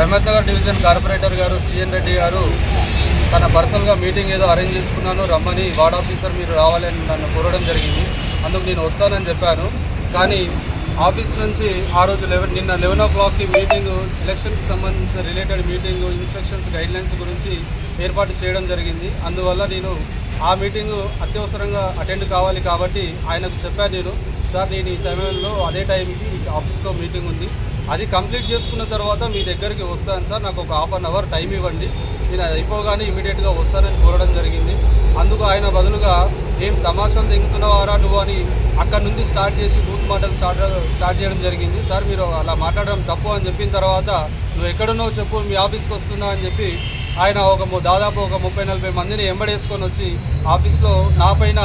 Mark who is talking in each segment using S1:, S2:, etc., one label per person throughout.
S1: Rahmat Nagar division corporator గారు CN Reddy గారు తన పర్సనల్గా మీటింగ్ ఏదో అరేంజ్ చేసుకున్నాను రమ్మని వార్డ్ ఆఫీసర్ మీరు రావాలని నన్ను కోరడం జరిగింది. అందుకు నేను వస్తానని చెప్పాను. కానీ ఆఫీస్ నుంచి ఆ రోజు లెవెన్ నిన్న లెవెన్ ఓ క్లాక్కి మీటింగ్ ఎలక్షన్కి సంబంధించిన రిలేటెడ్ మీటింగ్ ఇన్స్ట్రక్షన్స్ గైడ్లైన్స్ గురించి ఏర్పాటు చేయడం జరిగింది. అందువల్ల నేను ఆ మీటింగ్ అత్యవసరంగా అటెండ్ కావాలి కాబట్టి ఆయనకు చెప్పాను నేను సార్ నేను ఈ సమయంలో అదే టైంకి ఆఫీస్లో మీటింగ్ ఉంది. అది కంప్లీట్ చేసుకున్న తర్వాత మీ దగ్గరికి వస్తాను సార్. నాకు ఒక హాఫ్ అన్ అవర్ టైం ఇవ్వండి. నేను అది అయిపోగానే ఇమీడియట్గా వస్తానని కోరడం జరిగింది. అందుకు ఆయన బదులుగా ఏం తమాషాలు దిగుతున్నవారా నువ్వు అని అక్కడ నుంచి స్టార్ట్ చేసి బూత్ మాటలు స్టార్ట్ స్టార్ట్ చేయడం జరిగింది. సార్ మీరు అలా మాట్లాడడం తప్పు అని చెప్పిన తర్వాత నువ్వు ఎక్కడున్నావు చెప్పు మీ ఆఫీస్కి వస్తున్నా అని చెప్పి ఆయన ఒక దాదాపు ఒక ముప్పై నలభై మందిని ఎంబడేసుకొని వచ్చి ఆఫీస్లో నా పైన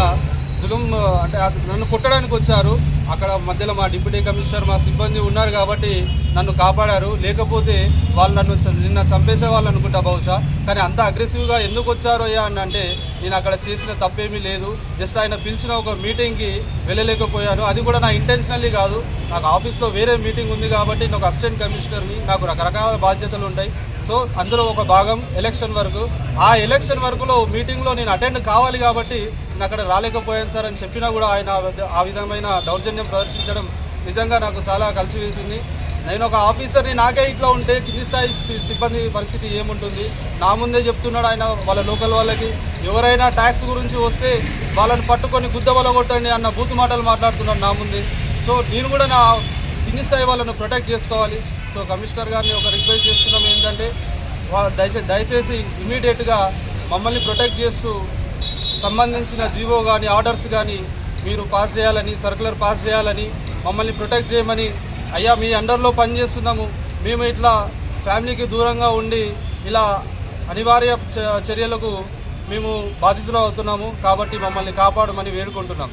S1: జులుం అంటే నన్ను కొట్టడానికి వచ్చారు. అక్కడ మధ్యలో మా డిప్యూటీ కమిషనర్ మా సిబ్బంది ఉన్నారు కాబట్టి నన్ను కాపాడారు. లేకపోతే వాళ్ళు నన్ను నిన్న చంపేసేవాళ్ళు అనుకుంటా బహుశా. కానీ అంత అగ్రెసివ్గా ఎందుకు వచ్చారు అయ్యా అని అంటే నేను అక్కడ చేసిన తప్పేమీ లేదు. జస్ట్ ఆయన పిలిచిన ఒక మీటింగ్కి వెళ్ళలేకపోయాను. అది కూడా నా ఇంటెన్షనల్లీ కాదు. నాకు ఆఫీస్లో వేరే మీటింగ్ ఉంది కాబట్టి నాకు అసిస్టెంట్ కమిషనర్ని నాకు రకరకాల బాధ్యతలు ఉంటాయి. సో అందులో ఒక భాగం ఎలక్షన్ వరకు. ఆ ఎలక్షన్ వరకులో మీటింగ్లో నేను అటెండ్ కావాలి కాబట్టి నేను అక్కడ రాలేకపోయాను సార్ అని చెప్పినా కూడా ఆయన ఆ విధమైన దౌర్జన్యం ప్రదర్శించడం నిజంగా నాకు చాలా కలిసి వేసింది నేను ఒక ఆఫీసర్ని నాకే ఇట్లా ఉంటే కింది స్థాయి సిబ్బంది పరిస్థితి ఏముంటుంది? నా ముందే చెప్తున్నాడు ఆయన వాళ్ళ లోకల్ వాళ్ళకి. ఎవరైనా ట్యాక్స్ గురించి వస్తే వాళ్ళని పట్టుకొని గుద్దబల కొట్టండి అన్న బూత్ మాటలు మాట్లాడుతున్నాడు నా ముందే. సో నేను కూడా నా కింది స్థాయి వాళ్ళను ప్రొటెక్ట్ చేసుకోవాలి. సో కమిషనర్ గారిని ఒక రిక్వెస్ట్ చేస్తున్నాం ఏంటంటే దయచేసి దయచేసి ఇమీడియట్గా మమ్మల్ని ప్రొటెక్ట్ చేస్తూ సంబంధించిన జీవో కానీ ఆర్డర్స్ కానీ మీరు పాస్ చేయాలని సర్కులర్ పాస్ చేయాలని మమ్మల్ని ప్రొటెక్ట్ చేయమని అయ్యా మీ అండర్లో పనిచేస్తున్నాము మేము ఇట్లా ఫ్యామిలీకి దూరంగా ఉండి ఇలా అనివార్య చ- చర్యలకు మేము బాధితులు అవుతున్నాము. కాబట్టి మమ్మల్ని కాపాడమని వేడుకుంటున్నాం.